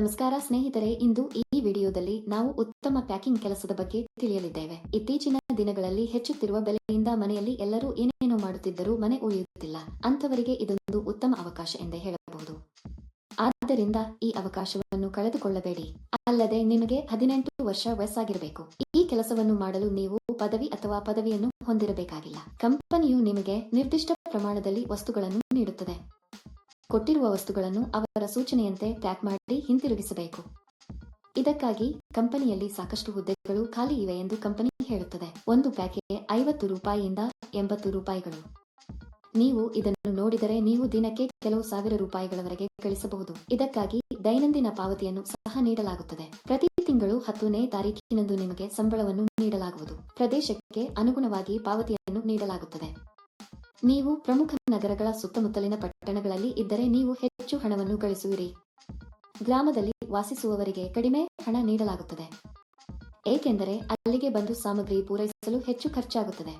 ನಮಸ್ಕಾರ ಸ್ನೇಹಿತರೆ, ಇಂದು ಈ ವಿಡಿಯೋದಲ್ಲಿ ನಾವು ಉತ್ತಮ ಪ್ಯಾಕಿಂಗ್ ಕೆಲಸದ ಬಗ್ಗೆ ತಿಳಿಯಲಿದ್ದೇವೆ. ಇತ್ತೀಚಿನ ದಿನಗಳಲ್ಲಿ ಹೆಚ್ಚುತ್ತಿರುವ ಬೆಲೆಯಿಂದ ಮನೆಯಲ್ಲಿ ಎಲ್ಲರೂ ಏನೇನು ಮಾಡುತ್ತಿದ್ದರೂ ಮನೆ ಉಳಿಯುತ್ತಿಲ್ಲ ಅಂಥವರಿಗೆ ಇದೊಂದು ಉತ್ತಮ ಅವಕಾಶ ಎಂದೇ ಹೇಳಬಹುದು. ಆದ್ದರಿಂದ ಈ ಅವಕಾಶವನ್ನು ಕಳೆದುಕೊಳ್ಳಬೇಡಿ. ಅಲ್ಲದೆ ನಿಮಗೆ ಹದಿನೆಂಟು ವರ್ಷ ವಯಸ್ಸಾಗಿರಬೇಕು. ಈ ಕೆಲಸವನ್ನು ಮಾಡಲು ನೀವು ಪದವಿ ಅಥವಾ ಪದವಿಯನ್ನು ಹೊಂದಿರಬೇಕಾಗಿಲ್ಲ. ಕಂಪನಿಯು ನಿಮಗೆ ನಿರ್ದಿಷ್ಟ ಪ್ರಮಾಣದಲ್ಲಿ ವಸ್ತುಗಳನ್ನು ನೀಡುತ್ತದೆ. ಕೊಟ್ಟಿರುವ ವಸ್ತುಗಳನ್ನು ಅವರ ಸೂಚನೆಯಂತೆ ಪ್ಯಾಕ್ ಮಾಡಿ ಹಿಂತಿರುಗಿಸಬೇಕು. ಇದಕ್ಕಾಗಿ ಕಂಪನಿಯಲ್ಲಿ ಸಾಕಷ್ಟು ಹುದ್ದೆಗಳು ಖಾಲಿ ಇವೆ ಎಂದು ಕಂಪನಿ ಹೇಳುತ್ತದೆ. ಒಂದು ಪ್ಯಾಕೆಗೆ ಐವತ್ತು ರೂಪಾಯಿಯಿಂದ ಎಂಬತ್ತು ರೂಪಾಯಿಗಳು. ನೀವು ಇದನ್ನು ನೋಡಿದರೆ ನೀವು ದಿನಕ್ಕೆ ಕೆಲವು ಸಾವಿರ ರೂಪಾಯಿಗಳವರೆಗೆ ಗಳಿಸಬಹುದು. ಇದಕ್ಕಾಗಿ ದೈನಂದಿನ ಪಾವತಿಯನ್ನು ಸಹ ನೀಡಲಾಗುತ್ತದೆ. ಪ್ರತಿ ತಿಂಗಳು ಹತ್ತನೇ ತಾರೀಕಿನಂದು ನಿಮಗೆ ಸಂಬಳವನ್ನು ನೀಡಲಾಗುವುದು. ಪ್ರದೇಶಕ್ಕೆ ಅನುಗುಣವಾಗಿ ಪಾವತಿಯನ್ನು ನೀಡಲಾಗುತ್ತದೆ. ನೀವು ಪ್ರಮುಖ ನಗರಗಳ ಸುತ್ತಮುತ್ತಲಿನ ಪಟ್ಟಣಗಳಲ್ಲಿ ಇದ್ದರೆ ನೀವು ಹೆಚ್ಚು ಹಣವನ್ನು ಗಳಿಸುವಿರಿ. ಗ್ರಾಮದಲ್ಲಿ ವಾಸಿಸುವವರಿಗೆ ಕಡಿಮೆ ಹಣ ನೀಡಲಾಗುತ್ತದೆ. ಏಕೆಂದರೆ ಅಲ್ಲಿಗೆ ಬಂದು ಸಾಮಗ್ರಿ ಪೂರೈಸಲು ಹೆಚ್ಚು ಖರ್ಚಾಗುತ್ತದೆ.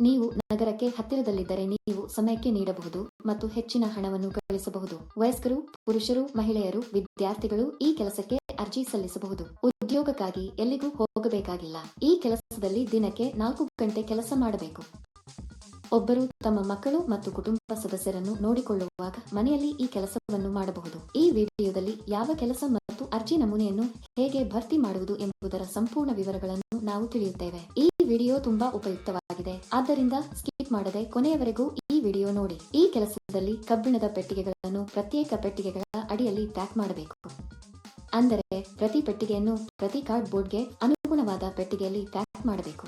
ನೀವು ನಗರಕ್ಕೆ ಹತ್ತಿರದಲ್ಲಿದ್ದರೆ ನೀವು ಸಮಯಕ್ಕೆ ನೀಡಬಹುದು ಮತ್ತು ಹೆಚ್ಚಿನ ಹಣವನ್ನು ಗಳಿಸಬಹುದು. ವಯಸ್ಕರು, ಪುರುಷರು, ಮಹಿಳೆಯರು, ವಿದ್ಯಾರ್ಥಿಗಳು ಈ ಕೆಲಸಕ್ಕೆ ಅರ್ಜಿ ಸಲ್ಲಿಸಬಹುದು. ಉದ್ಯೋಗಕ್ಕಾಗಿ ಎಲ್ಲಿಗೂ ಹೋಗಬೇಕಾಗಿಲ್ಲ. ಈ ಕೆಲಸದಲ್ಲಿ ದಿನಕ್ಕೆ ನಾಲ್ಕು ಗಂಟೆ ಕೆಲಸ ಮಾಡಬೇಕು. ಒಬ್ಬರು ತಮ್ಮ ಮಕ್ಕಳು ಮತ್ತು ಕುಟುಂಬ ಸದಸ್ಯರನ್ನು ನೋಡಿಕೊಳ್ಳುವಾಗ ಮನೆಯಲ್ಲಿ ಈ ಕೆಲಸವನ್ನು ಮಾಡಬಹುದು. ಈ ವಿಡಿಯೋದಲ್ಲಿ ಯಾವ ಕೆಲಸ ಮತ್ತು ಅರ್ಜಿ ನಮೂನೆಯನ್ನು ಹೇಗೆ ಭರ್ತಿ ಮಾಡುವುದು ಎಂಬುದರ ಸಂಪೂರ್ಣ ವಿವರಗಳನ್ನು ನಾವು ತಿಳಿಯುತ್ತೇವೆ. ಈ ವಿಡಿಯೋ ತುಂಬಾ ಉಪಯುಕ್ತವಾಗಿದೆ. ಆದ್ದರಿಂದ ಸ್ಕಿಪ್ ಮಾಡದೆ ಕೊನೆಯವರೆಗೂ ಈ ವಿಡಿಯೋ ನೋಡಿ. ಈ ಕೆಲಸದಲ್ಲಿ ಕಬ್ಬಿಣದ ಪೆಟ್ಟಿಗೆಗಳನ್ನು ಪ್ರತ್ಯೇಕ ಪೆಟ್ಟಿಗೆಗಳ ಅಡಿಯಲ್ಲಿ ಪ್ಯಾಕ್ ಮಾಡಬೇಕು. ಅಂದರೆ ಪ್ರತಿ ಪೆಟ್ಟಿಗೆಯನ್ನು ಪ್ರತಿ ಕಾರ್ಡ್ ಬೋರ್ಡ್ಗೆ ಅನುಗುಣವಾದ ಪೆಟ್ಟಿಗೆಯಲ್ಲಿ ಪ್ಯಾಕ್ ಮಾಡಬೇಕು.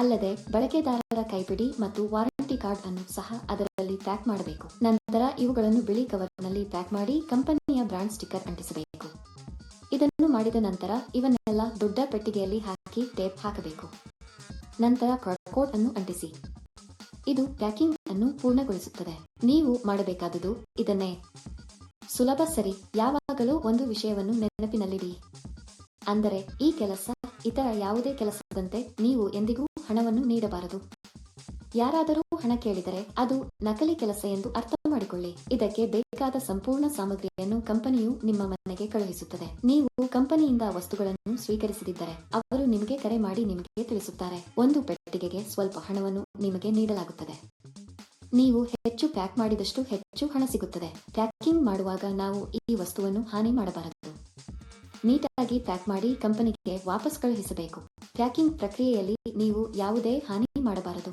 ಅಲ್ಲದೆ ಬಳಕೆದಾರರ ಕೈಪಿಡಿ ಮತ್ತು ವಾರಂಟಿ ಕಾರ್ಡ್ ಅನ್ನು ಸಹ ಅದರಲ್ಲಿ ಪ್ಯಾಕ್ ಮಾಡಬೇಕು. ನಂತರ ಇವುಗಳನ್ನು ಬಿಳಿ ಕವರ್ನಲ್ಲಿ ಪ್ಯಾಕ್ ಮಾಡಿ ಕಂಪನಿಯ ಬ್ರಾಂಡ್ ಸ್ಟಿಕ್ಕರ್ ಅಂಟಿಸಬೇಕು. ಇದನ್ನು ಮಾಡಿದ ನಂತರ ಇವನ್ನೆಲ್ಲ ದೊಡ್ಡ ಪೆಟ್ಟಿಗೆಯಲ್ಲಿ ಹಾಕಿ ಟೇಪ್ ಹಾಕಬೇಕು. ನಂತರ ಕೋಡ್ ಅನ್ನು ಅಂಟಿಸಿ. ಇದು ಪ್ಯಾಕಿಂಗ್ ಅನ್ನು ಪೂರ್ಣಗೊಳಿಸುತ್ತದೆ. ನೀವು ಮಾಡಬೇಕಾದುದು ಇದನ್ನೇ. ಸುಲಭ ಸರಿ. ಯಾವಾಗಲೂ ಒಂದು ವಿಷಯವನ್ನು ನೆನಪಿನಲ್ಲಿಡಿ. ಅಂದರೆ ಈ ಕೆಲಸ ಇತರ ಯಾವುದೇ ಕೆಲಸದಂತೆ ನೀವು ಎಂದಿಗೂ ಹಣವನ್ನು ನೀಡಬಾರದು. ಯಾರಾದರೂ ಹಣ ಕೇಳಿದರೆ ಅದು ನಕಲಿ ಕೆಲಸ ಎಂದು ಅರ್ಥ ಮಾಡಿಕೊಳ್ಳಿ ಇದಕ್ಕೆ ಬೇಕಾದ ಸಂಪೂರ್ಣ ಸಾಮಗ್ರಿಯನ್ನು ಕಂಪನಿಯು ನಿಮ್ಮ ಮನೆಗೆ ಕಳುಹಿಸುತ್ತದೆ. ನೀವು ಕಂಪನಿಯಿಂದ ವಸ್ತುಗಳನ್ನು ಸ್ವೀಕರಿಸದಿದ್ದರೆ ಅವರು ನಿಮಗೆ ಕರೆ ಮಾಡಿ ನಿಮಗೆ ತಿಳಿಸುತ್ತಾರೆ. ಒಂದು ಪೆಟ್ಟಿಗೆಗೆ ಸ್ವಲ್ಪ ಹಣವನ್ನು ನಿಮಗೆ ನೀಡಲಾಗುತ್ತದೆ. ನೀವು ಹೆಚ್ಚು ಪ್ಯಾಕ್ ಮಾಡಿದಷ್ಟು ಹೆಚ್ಚು ಹಣ ಸಿಗುತ್ತದೆ. ಪ್ಯಾಕಿಂಗ್ ಮಾಡುವಾಗ ನಾವು ಈ ವಸ್ತುವನ್ನು ಹಾನಿ ಮಾಡಬಾರದು. ನೀಟಾಗಿ ಪ್ಯಾಕ್ ಮಾಡಿ ಕಂಪನಿಗೆ ವಾಪಸ್ ಕಳುಹಿಸಬೇಕು. ಪ್ಯಾಕಿಂಗ್ ಪ್ರಕ್ರಿಯೆಯಲ್ಲಿ ನೀವು ಯಾವುದೇ ಹಾನಿ ಮಾಡಬಾರದು.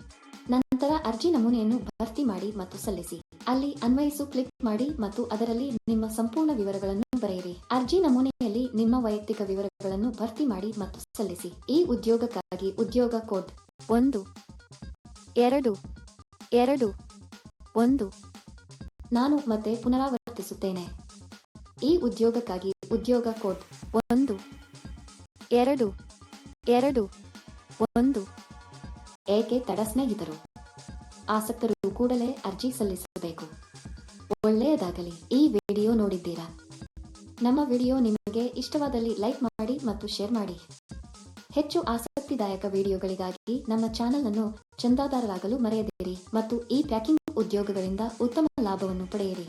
ನಂತರ ಅರ್ಜಿ ನಮೂನೆಯನ್ನು ಭರ್ತಿ ಮಾಡಿ ಮತ್ತು ಸಲ್ಲಿಸಿ. ಅಲ್ಲಿ ಅನ್ವಯಿಸು ಕ್ಲಿಕ್ ಮಾಡಿ ಮತ್ತು ಅದರಲ್ಲಿ ನಿಮ್ಮ ಸಂಪೂರ್ಣ ವಿವರಗಳನ್ನು ಬರೆಯಿರಿ. ಅರ್ಜಿ ನಮೂನೆಯಲ್ಲಿ ನಿಮ್ಮ ವೈಯಕ್ತಿಕ ವಿವರಗಳನ್ನು ಭರ್ತಿ ಮಾಡಿ ಮತ್ತು ಸಲ್ಲಿಸಿ. ಈ ಉದ್ಯೋಗಕ್ಕಾಗಿ ಉದ್ಯೋಗ ಕೋಡ್ ಒಂದು, ಎರಡು ಎರಡು, ಒಂದು. ನಾನು ಮತ್ತೆ ಪುನರಾವರ್ತಿಸುತ್ತೇನೆ. ಈ ಉದ್ಯೋಗಕ್ಕಾಗಿ ಉದ್ಯೋಗ ಕೋಡ್ ಒಂದು, ಎರಡು ಎರಡು, ಒಂದು. ಏಕೆ ತಡ ಸ್ನೇಹಿತರು? ಆಸಕ್ತರು ಕೂಡಲೇ ಅರ್ಜಿ ಸಲ್ಲಿಸಬೇಕು. ಒಳ್ಳೆಯದಾಗಲಿ. ಈ ವಿಡಿಯೋ ನೋಡಿದ್ದೀರಾ? ನಮ್ಮ ವಿಡಿಯೋ ನಿಮಗೆ ಇಷ್ಟವಾದಲ್ಲಿ ಲೈಕ್ ಮಾಡಿ ಮತ್ತು ಶೇರ್ ಮಾಡಿ. ಹೆಚ್ಚು ಆಸಕ್ತಿದಾಯಕ ವಿಡಿಯೋಗಳಿಗಾಗಿ ನಮ್ಮ ಚಾನೆಲ್ ಅನ್ನು ಚಂದಾದಾರರಾಗಲು ಮರೆಯದಿರಿ ಮತ್ತು ಈ ಪ್ಯಾಕಿಂಗ್ ಉದ್ಯೋಗಗಳಿಂದ ಉತ್ತಮ ಲಾಭವನ್ನು ಪಡೆಯಿರಿ.